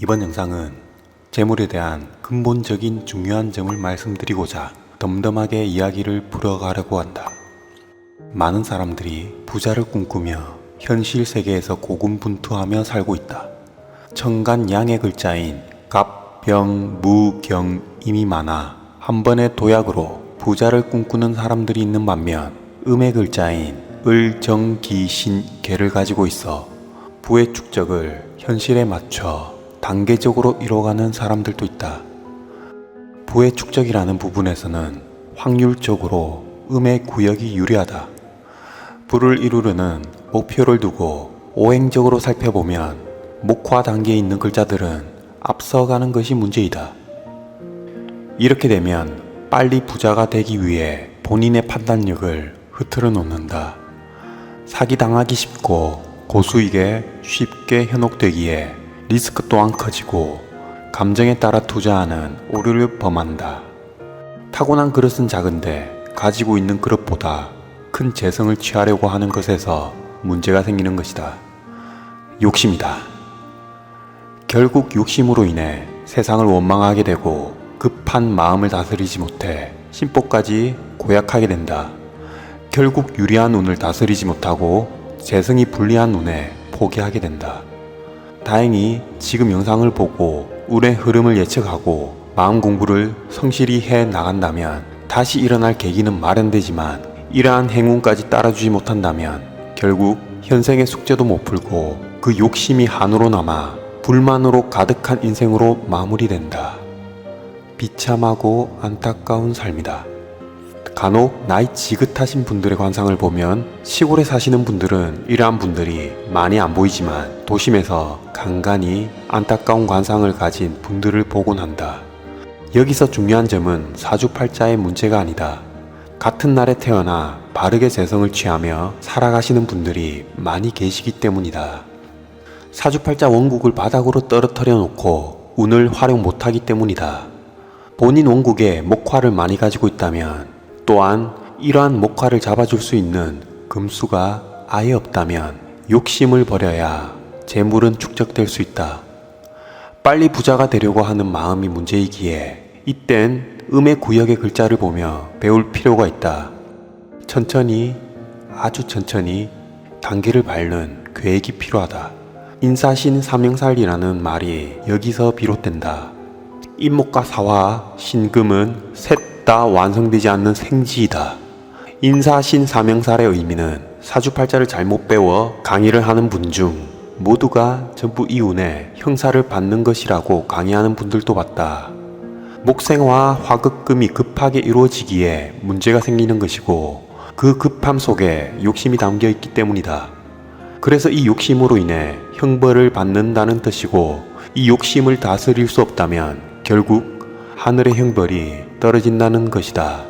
이번 영상은 재물에 대한 근본적인 중요한 점을 말씀드리고자 덤덤하게 이야기를 풀어가려고 한다. 많은 사람들이 부자를 꿈꾸며 현실 세계에서 고군분투하며 살고 있다. 천간 양의 글자인 갑, 병, 무, 경, 임이 많아 한 번의 도약으로 부자를 꿈꾸는 사람들이 있는 반면 음의 글자인 을, 정, 기, 신, 개를 가지고 있어 부의 축적을 현실에 맞춰 단계적으로 이뤄가는 사람들도 있다. 부의 축적이라는 부분에서는 확률적으로 음의 구역이 유리하다. 부를 이루려는 목표를 두고 오행적으로 살펴보면 목화 단계에 있는 글자들은 앞서가는 것이 문제이다. 이렇게 되면 빨리 부자가 되기 위해 본인의 판단력을 흐트러 놓는다. 사기당하기 쉽고 고수익에 쉽게 현혹되기에 리스크 또한 커지고 감정에 따라 투자하는 오류를 범한다. 타고난 그릇은 작은데 가지고 있는 그릇보다 큰 재성을 취하려고 하는 것에서 문제가 생기는 것이다. 욕심이다. 결국 욕심으로 인해 세상을 원망하게 되고 급한 마음을 다스리지 못해 심보까지 고약하게 된다. 결국 유리한 운을 다스리지 못하고 재성이 불리한 운에 포기하게 된다. 다행히 지금 영상을 보고 운의 흐름을 예측하고 마음 공부를 성실히 해 나간다면 다시 일어날 계기는 마련되지만 이러한 행운까지 따라주지 못한다면 결국 현생의 숙제도 못 풀고 그 욕심이 한으로 남아 불만으로 가득한 인생으로 마무리된다. 비참하고 안타까운 삶이다. 간혹 나이 지긋하신 분들의 관상을 보면 시골에 사시는 분들은 이러한 분들이 많이 안 보이지만 도심에서 간간히 안타까운 관상을 가진 분들을 보곤 한다. 여기서 중요한 점은 사주팔자의 문제가 아니다. 같은 날에 태어나 바르게 재성을 취하며 살아가시는 분들이 많이 계시기 때문이다. 사주팔자 원국을 바닥으로 떨어뜨려 놓고 운을 활용 못하기 때문이다. 본인 원국에 목화를 많이 가지고 있다면 또한 이러한 목화를 잡아줄 수 있는 금수가 아예 없다면 욕심을 버려야 재물은 축적될 수 있다. 빨리 부자가 되려고 하는 마음이 문제이기에 이땐 음의 구역의 글자를 보며 배울 필요가 있다. 천천히, 아주 천천히 단계를 밟는 계획이 필요하다. 인사신 삼형살이라는 말이 여기서 비롯된다. 인목과 사화, 신금은 셋 다 완성되지 않는 생지이다. 인사신 삼형살의 의미는 사주팔자를 잘못 배워 강의를 하는 분 중 모두가 전부 이운에 형사를 받는 것이라고 강의하는 분들도 봤다. 목생화 화극금이 급하게 이루어지기에 문제가 생기는 것이고 그 급함 속에 욕심이 담겨 있기 때문이다. 그래서 이 욕심으로 인해 형벌을 받는다는 뜻이고 이 욕심을 다스릴 수 없다면 결국 하늘의 형벌이 떨어진다는 것이다.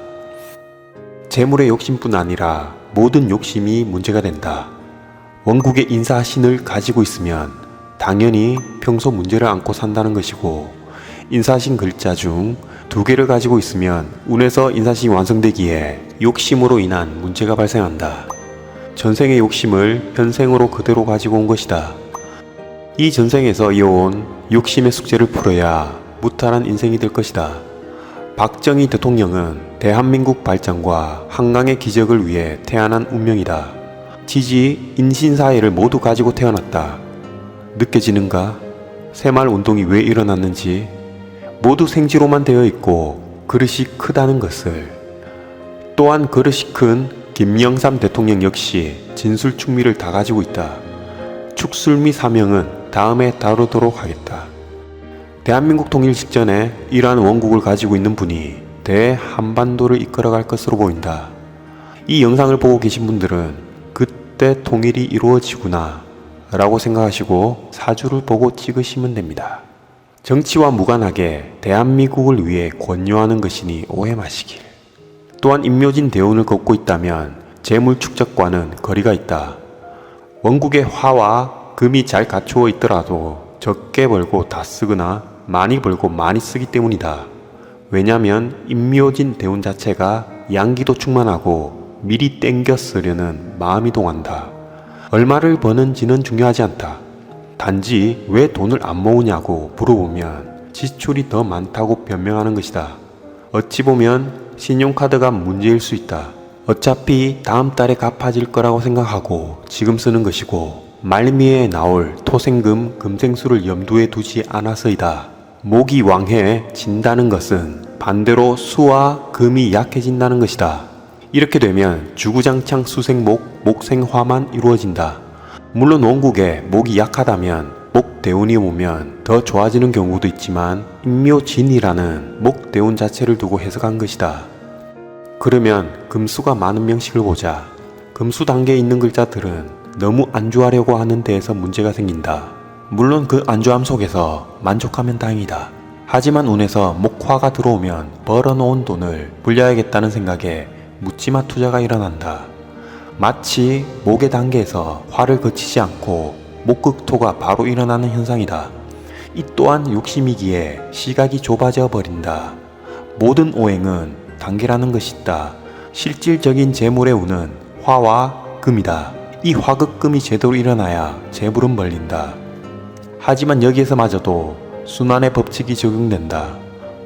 재물의 욕심뿐 아니라 모든 욕심이 문제가 된다. 원국의 인사신을 가지고 있으면 당연히 평소 문제를 안고 산다는 것이고 인사신 글자 중 두 개를 가지고 있으면 운에서 인사신이 완성되기에 욕심으로 인한 문제가 발생한다. 전생의 욕심을 현생으로 그대로 가지고 온 것이다. 이 전생에서 이어온 욕심의 숙제를 풀어야 무탈한 인생이 될 것이다. 박정희 대통령은 대한민국 발전과 한강의 기적을 위해 태어난 운명이다. 지지, 인신 사회를 모두 가지고 태어났다. 느껴지는가? 새마을 운동이 왜 일어났는지 모두 생지로만 되어 있고 그릇이 크다는 것을 또한 그릇이 큰 김영삼 대통령 역시 진술 충미를 다 가지고 있다. 축술미 사명은 다음에 다루도록 하겠다. 대한민국 통일 직전에 이러한 원국을 가지고 있는 분이 대한반도를 이끌어갈 것으로 보인다. 이 영상을 보고 계신 분들은 그때 통일이 이루어지구나 라고 생각하시고 사주를 보고 찍으시면 됩니다. 정치와 무관하게 대한민국을 위해 권유하는 것이니 오해 마시길. 또한 임묘진 대운을 걷고 있다면 재물 축적과는 거리가 있다. 원국의 화와 금이 잘 갖추어 있더라도 적게 벌고 다 쓰거나 많이 벌고 많이 쓰기 때문이다. 왜냐면 임묘진 대운 자체가 양기도 충만하고 미리 땡겨 쓰려는 마음이 동한다. 얼마를 버는지는 중요하지 않다. 단지 왜 돈을 안 모으냐고 물어보면 지출이 더 많다고 변명하는 것이다. 어찌 보면 신용카드가 문제일 수 있다. 어차피 다음 달에 갚아질 거라고 생각하고 지금 쓰는 것이고 말미에 나올 토생금, 금생수를 염두에 두지 않아서이다. 목이 왕해진다는 것은 반대로 수와 금이 약해진다는 것이다. 이렇게 되면 주구장창 수생목, 목생화만 이루어진다. 물론 원국에 목이 약하다면 목대운이 오면 더 좋아지는 경우도 있지만 인묘진이라는 목대운 자체를 두고 해석한 것이다. 그러면 금수가 많은 명식을 보자. 금수 단계에 있는 글자들은 너무 안주하려고 하는 데에서 문제가 생긴다. 물론 그 안주함 속에서 만족하면 다행이다. 하지만 운에서 목화가 들어오면 벌어놓은 돈을 불려야겠다는 생각에 묻지마 투자가 일어난다. 마치 목의 단계에서 화를 거치지 않고 목극토가 바로 일어나는 현상이다. 이 또한 욕심이기에 시각이 좁아져 버린다. 모든 오행은 단계라는 것이 있다. 실질적인 재물의 운은 화와 금이다. 이 화극금이 제대로 일어나야 재물은 벌린다. 하지만 여기에서마저도 순환의 법칙이 적용된다.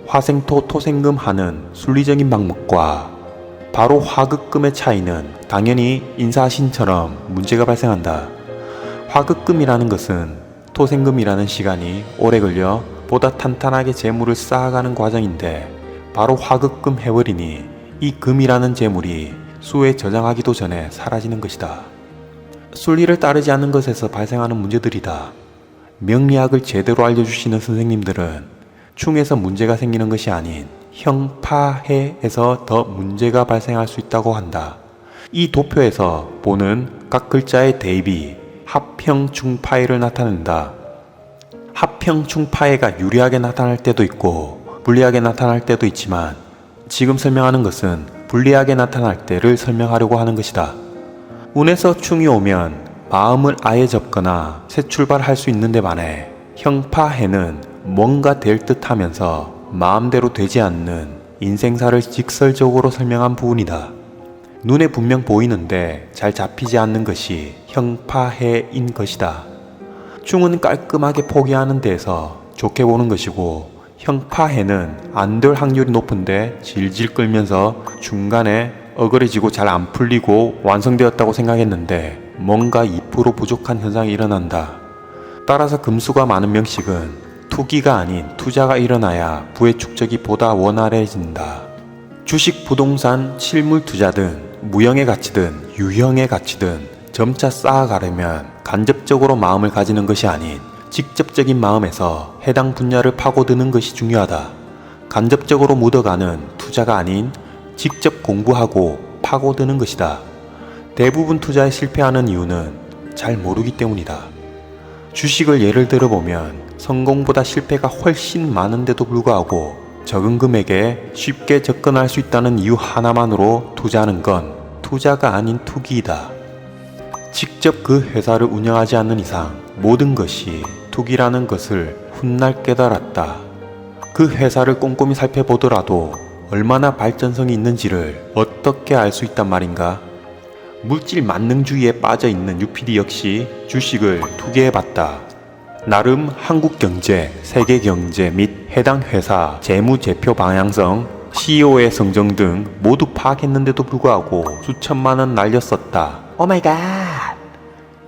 화생토 토생금 하는 순리적인 방법과 바로 화극금의 차이는 당연히 인사신처럼 문제가 발생한다. 화극금이라는 것은 토생금이라는 시간이 오래 걸려 보다 탄탄하게 재물을 쌓아가는 과정인데 바로 화극금 해버리니 이 금이라는 재물이 수에 저장하기도 전에 사라지는 것이다. 순리를 따르지 않는 것에서 발생하는 문제들이다. 명리학을 제대로 알려주시는 선생님들은 충에서 문제가 생기는 것이 아닌 형파해에서 더 문제가 발생할 수 있다고 한다. 이 도표에서 보는 각 글자의 대입이 합형충파해를 나타낸다. 합형충파해가 유리하게 나타날 때도 있고 불리하게 나타날 때도 있지만 지금 설명하는 것은 불리하게 나타날 때를 설명하려고 하는 것이다. 운에서 충이 오면 마음을 아예 접거나 새 출발할 수 있는데 반해 형파해는 뭔가 될 듯 하면서 마음대로 되지 않는 인생사를 직설적으로 설명한 부분이다. 눈에 분명 보이는데 잘 잡히지 않는 것이 형파해인 것이다. 충은 깔끔하게 포기하는 데에서 좋게 보는 것이고 형파해는 안 될 확률이 높은데 질질 끌면서 중간에 어그러지고 잘 안 풀리고 완성되었다고 생각했는데 뭔가 2% 부족한 현상이 일어난다. 따라서 금수가 많은 명식은 투기가 아닌 투자가 일어나야 부의 축적이 보다 원활해진다. 주식, 부동산, 실물 투자 등 무형의 가치든 유형의 가치든 점차 쌓아가려면 간접적으로 마음을 가지는 것이 아닌 직접적인 마음에서 해당 분야를 파고드는 것이 중요하다. 간접적으로 묻어가는 투자가 아닌 직접 공부하고 파고드는 것이다. 대부분 투자에 실패하는 이유는 잘 모르기 때문이다. 주식을 예를 들어 보면 성공보다 실패가 훨씬 많은데도 불구하고 적은 금액에 쉽게 접근할 수 있다는 이유 하나만으로 투자하는 건 투자가 아닌 투기이다. 직접 그 회사를 운영하지 않는 이상 모든 것이 투기라는 것을 훗날 깨달았다. 그 회사를 꼼꼼히 살펴보더라도 얼마나 발전성이 있는지를 어떻게 알 수 있단 말인가? 물질 만능주의에 빠져 있는 UPD 역시 주식을 투기해 봤다. 나름 한국 경제, 세계 경제 및 해당 회사 재무 제표 방향성, CEO의 성정 등 모두 파악했는데도 불구하고 수천만 원 날렸었다. 오마이갓!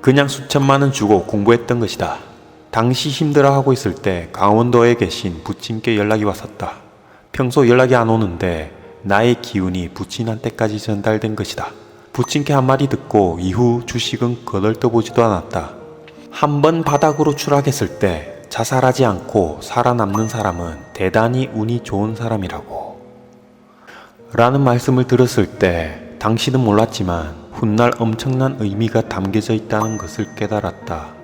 그냥 수천만 원 주고 공부했던 것이다. 당시 힘들어하고 있을 때 강원도에 계신 부친께 연락이 왔었다. 평소 연락이 안 오는데 나의 기운이 부친한테까지 전달된 것이다. 부친께 한마디 듣고 이후 주식은 거들떠보지도 않았다. 한 번 바닥으로 추락했을 때 자살하지 않고 살아남는 사람은 대단히 운이 좋은 사람이라고. 라는 말씀을 들었을 때 당신은 몰랐지만 훗날 엄청난 의미가 담겨져 있다는 것을 깨달았다.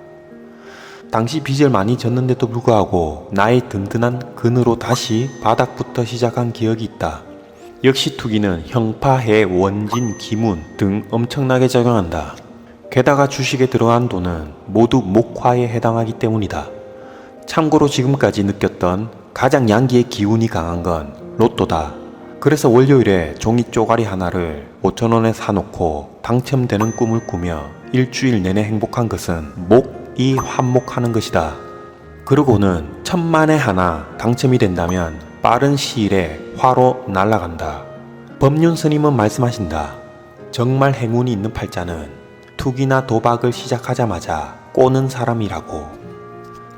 당시 빚을 많이 졌는데도 불구하고 나의 든든한 근으로 다시 바닥부터 시작한 기억이 있다. 역시 투기는 형파해, 원진, 기문 등 엄청나게 작용한다. 게다가 주식에 들어간 돈은 모두 목화에 해당하기 때문이다. 참고로 지금까지 느꼈던 가장 양기의 기운이 강한 건 로또다. 그래서 월요일에 종이 쪼가리 하나를 5천원에 사놓고 당첨되는 꿈을 꾸며 일주일 내내 행복한 것은 목, 이 환목하는 것이다. 그러고는 천만에 하나 당첨이 된다면 빠른 시일에 화로 날아간다. 법륜 스님은 말씀하신다. 정말 행운이 있는 팔자는 투기나 도박을 시작하자마자 꼬는 사람이라고.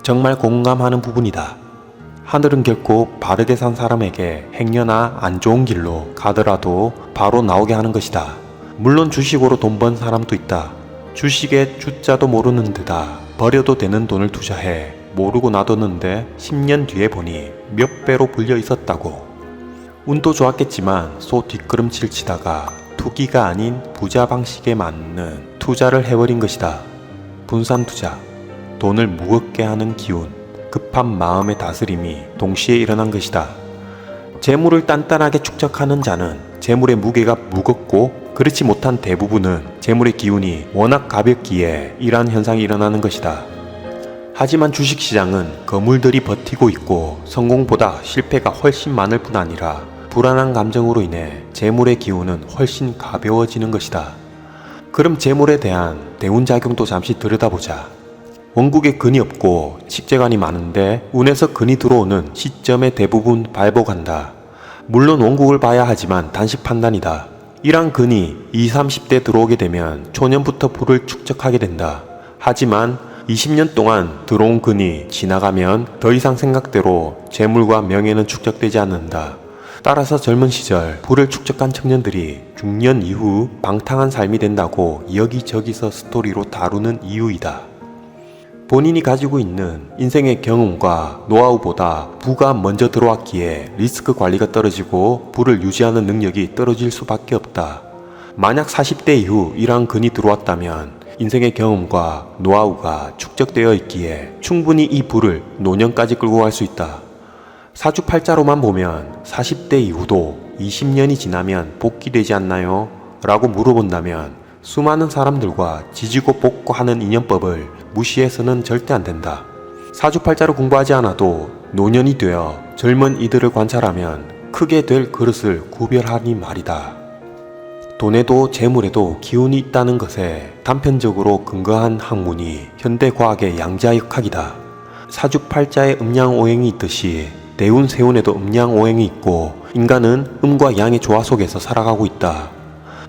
정말 공감하는 부분이다. 하늘은 결코 바르게 산 사람에게 행여나 안 좋은 길로 가더라도 바로 나오게 하는 것이다. 물론 주식으로 돈 번 사람도 있다. 주식의 주자도 모르는 데다 버려도 되는 돈을 투자해 모르고 놔뒀는데 10년 뒤에 보니 몇 배로 불려 있었다고. 운도 좋았겠지만 소 뒷걸음질 치다가 투기가 아닌 부자 방식에 맞는 투자를 해버린 것이다. 분산 투자, 돈을 무겁게 하는 기운, 급한 마음의 다스림이 동시에 일어난 것이다. 재물을 단단하게 축적하는 자는 재물의 무게가 무겁고 그렇지 못한 대부분은 재물의 기운이 워낙 가볍기에 이러한 현상이 일어나는 것이다. 하지만 주식시장은 거물들이 버티고 있고 성공보다 실패가 훨씬 많을 뿐 아니라 불안한 감정으로 인해 재물의 기운은 훨씬 가벼워지는 것이다. 그럼 재물에 대한 대운작용도 잠시 들여다보자. 원국에 근이 없고 식재관이 많은데 운에서 근이 들어오는 시점에 대부분 발복한다. 물론 원국을 봐야 하지만 단식 판단이다. 이란 근이 20, 30대 들어오게 되면 초년부터 불을 축적하게 된다. 하지만 20년 동안 들어온 근이 지나가면 더 이상 생각대로 재물과 명예는 축적되지 않는다. 따라서 젊은 시절 불을 축적한 청년들이 중년 이후 방탕한 삶이 된다고 여기저기서 스토리로 다루는 이유이다. 본인이 가지고 있는 인생의 경험과 노하우보다 부가 먼저 들어왔기에 리스크 관리가 떨어지고 부를 유지하는 능력이 떨어질 수밖에 없다. 만약 40대 이후 이러한 근이 들어왔다면 인생의 경험과 노하우가 축적되어 있기에 충분히 이 부를 노년까지 끌고 갈 수 있다. 사주팔자로만 보면 40대 이후도 20년이 지나면 복귀되지 않나요? 라고 물어본다면 수많은 사람들과 지지고 볶고 하는 인연법을 무시해서는 절대 안 된다. 사주팔자로 공부하지 않아도 노년이 되어 젊은 이들을 관찰하면 크게 될 그릇을 구별하니 말이다. 돈에도 재물에도 기운이 있다는 것에 단편적으로 근거한 학문이 현대과학의 양자역학이다. 사주팔자에 음양오행이 있듯이 대운 세운에도 음양오행이 있고 인간은 음과 양의 조화 속에서 살아가고 있다.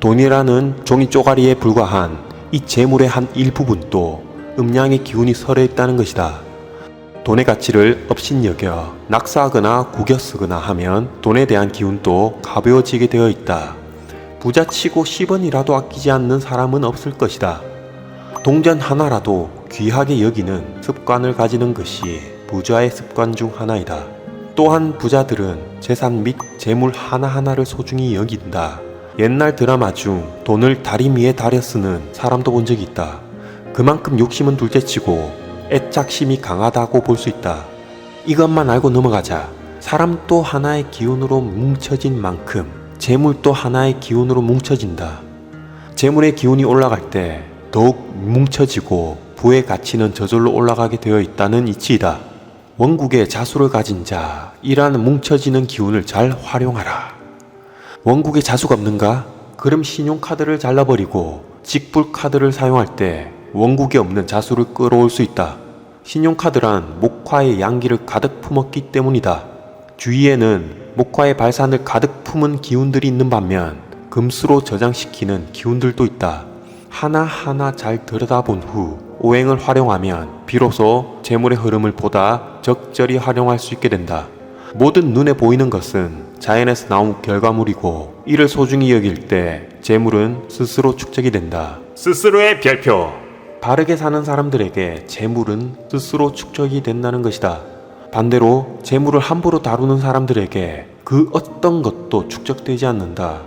돈이라는 종이 쪼가리에 불과한 이 재물의 한 일부분도 음양의 기운이 설해 있다는 것이다. 돈의 가치를 업신여겨 낙사하거나 구겨 쓰거나 하면 돈에 대한 기운도 가벼워지게 되어 있다. 부자치고 10원이라도 아끼지 않는 사람은 없을 것이다. 동전 하나라도 귀하게 여기는 습관을 가지는 것이 부자의 습관 중 하나이다. 또한 부자들은 재산 및 재물 하나하나를 소중히 여긴다. 옛날 드라마 중 돈을 다리 위에 다려 쓰는 사람도 본 적이 있다. 그만큼 욕심은 둘째치고 애착심이 강하다고 볼 수 있다. 이것만 알고 넘어가자. 사람 또 하나의 기운으로 뭉쳐진 만큼 재물도 하나의 기운으로 뭉쳐진다. 재물의 기운이 올라갈 때 더욱 뭉쳐지고 부의 가치는 저절로 올라가게 되어 있다는 이치이다. 원국의 자수를 가진 자, 이라는 뭉쳐지는 기운을 잘 활용하라. 원국에 자수가 없는가? 그럼 신용카드를 잘라버리고 직불카드를 사용할 때 원국에 없는 자수를 끌어올 수 있다. 신용카드란 목화의 양기를 가득 품었기 때문이다. 주위에는 목화의 발산을 가득 품은 기운들이 있는 반면 금수로 저장시키는 기운들도 있다. 하나하나 잘 들여다본 후 오행을 활용하면 비로소 재물의 흐름을 보다 적절히 활용할 수 있게 된다. 모든 눈에 보이는 것은 자연에서 나온 결과물이고 이를 소중히 여길 때 재물은 스스로 축적이 된다. 스스로의 별표. 바르게 사는 사람들에게 재물은 스스로 축적이 된다는 것이다. 반대로 재물을 함부로 다루는 사람들에게 그 어떤 것도 축적되지 않는다.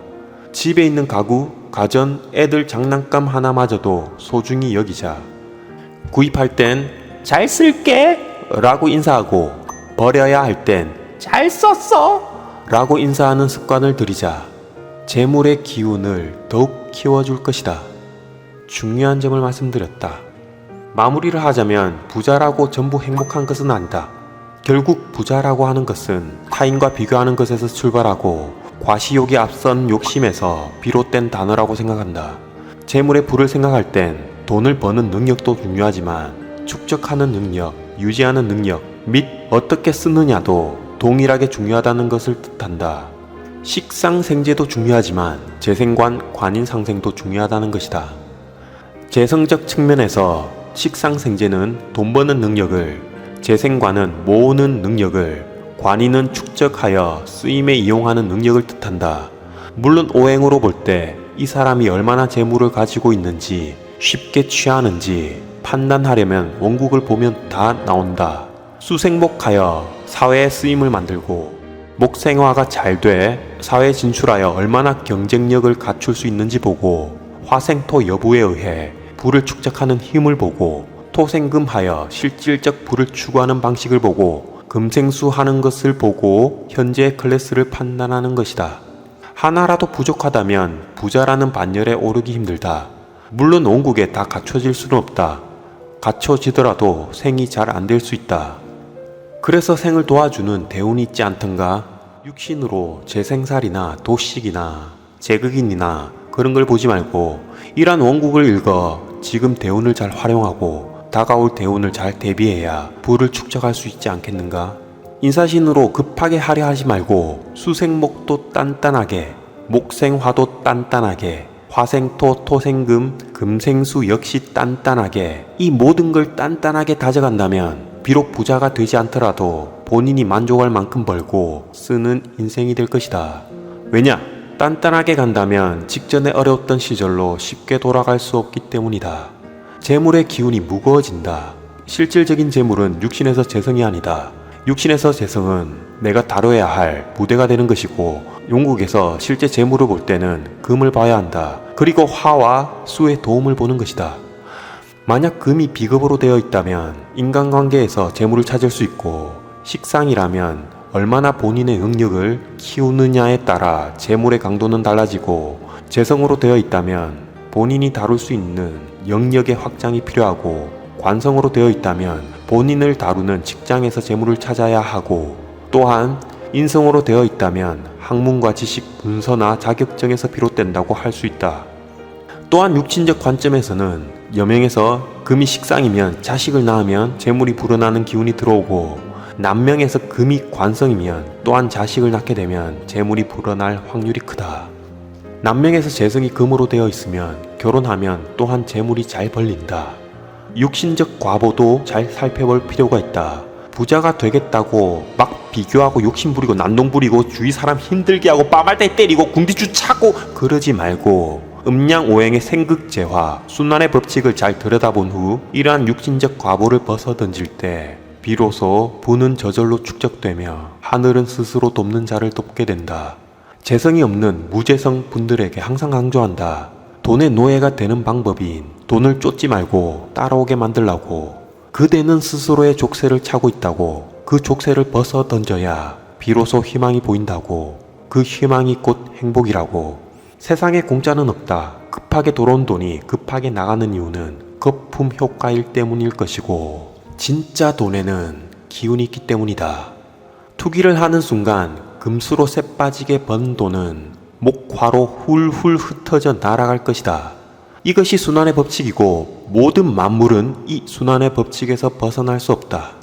집에 있는 가구, 가전, 애들 장난감 하나마저도 소중히 여기자. 구입할 땐 잘 쓸게 라고 인사하고 버려야 할 땐 잘 썼어 라고 인사하는 습관을 들이자 재물의 기운을 더욱 키워줄 것이다. 중요한 점을 말씀드렸다. 마무리를 하자면 부자라고 전부 행복한 것은 아니다. 결국 부자라고 하는 것은 타인과 비교하는 것에서 출발하고 과시욕이 앞선 욕심에서 비롯된 단어라고 생각한다. 재물의 부를 생각할 땐 돈을 버는 능력도 중요하지만 축적하는 능력, 유지하는 능력 및 어떻게 쓰느냐도 동일하게 중요하다는 것을 뜻한다. 식상 생재도 중요하지만 재생관, 관인 상생도 중요하다는 것이다. 재성적 측면에서 식상 생재는 돈 버는 능력을, 재생관은 모으는 능력을, 관인은 축적하여 쓰임에 이용하는 능력을 뜻한다. 물론 오행으로 볼 때 이 사람이 얼마나 재물을 가지고 있는지 쉽게 취하는지 판단하려면 원국을 보면 다 나온다. 수생목하여 사회에 쓰임을 만들고 목생화가 잘 돼 사회에 진출하여 얼마나 경쟁력을 갖출 수 있는지 보고 화생토 여부에 의해 불을 축적하는 힘을 보고 토생금하여 실질적 불을 추구하는 방식을 보고 금생수하는 것을 보고 현재의 클래스를 판단하는 것이다. 하나라도 부족하다면 부자라는 반열에 오르기 힘들다. 물론 원국에 다 갖춰질 수는 없다. 갖춰지더라도 생이 잘 안 될 수 있다. 그래서 생을 도와주는 대운이 있지 않던가? 육신으로 재생살이나 도식이나 제극인이나 그런 걸 보지 말고 이러한 원국을 읽어 지금 대운을 잘 활용하고 다가올 대운을 잘 대비해야 부를 축적할 수 있지 않겠는가? 인사신으로 급하게 하려 하지 말고 수생목도 단단하게 목생화도 단단하게 화생토 토생금 금생수 역시 단단하게 이 모든 걸 단단하게 다져간다면 비록 부자가 되지 않더라도 본인이 만족할 만큼 벌고 쓰는 인생이 될 것이다. 왜냐? 단단하게 간다면 직전에 어려웠던 시절로 쉽게 돌아갈 수 없기 때문이다. 재물의 기운이 무거워진다. 실질적인 재물은 육신에서 재성이 아니다. 육신에서 재성은 내가 다뤄야 할 무대가 되는 것이고 용국에서 실제 재물을 볼 때는 금을 봐야 한다. 그리고 화와 수의 도움을 보는 것이다. 만약 금이 비급으로 되어 있다면 인간관계에서 재물을 찾을 수 있고 식상이라면 얼마나 본인의 능력을 키우느냐에 따라 재물의 강도는 달라지고 재성으로 되어 있다면 본인이 다룰 수 있는 영역의 확장이 필요하고 관성으로 되어 있다면 본인을 다루는 직장에서 재물을 찾아야 하고 또한 인성으로 되어 있다면 학문과 지식, 문서나 자격증에서 비롯된다고 할 수 있다. 또한 육친적 관점에서는 여명에서 금이 식상이면 자식을 낳으면 재물이 불어나는 기운이 들어오고 남명에서 금이 관성이면 또한 자식을 낳게 되면 재물이 불어날 확률이 크다. 남명에서 재성이 금으로 되어 있으면 결혼하면 또한 재물이 잘 벌린다. 육신적 과보도 잘 살펴볼 필요가 있다. 부자가 되겠다고 막 비교하고 욕심 부리고 난동 부리고 주위 사람 힘들게 하고 빠발대 때리고 궁디주 차고 그러지 말고 음양 오행의 생극재화 순환의 법칙을 잘 들여다본 후 이러한 육신적 과보를 벗어 던질 때 비로소 부는 저절로 축적되며 하늘은 스스로 돕는 자를 돕게 된다. 재성이 없는 무재성 분들에게 항상 강조한다. 돈의 노예가 되는 방법인 돈을 쫓지 말고 따라오게 만들라고. 그대는 스스로의 족쇄를 차고 있다고. 그 족쇄를 벗어 던져야 비로소 희망이 보인다고. 그 희망이 곧 행복이라고. 세상에 공짜는 없다. 급하게 들어온 돈이 급하게 나가는 이유는 거품 효과일 때문일 것이고 진짜 돈에는 기운이 있기 때문이다. 투기를 하는 순간 금수로 새 빠지게 번 돈은 목화로 훌훌 흩어져 날아갈 것이다. 이것이 순환의 법칙이고 모든 만물은 이 순환의 법칙에서 벗어날 수 없다.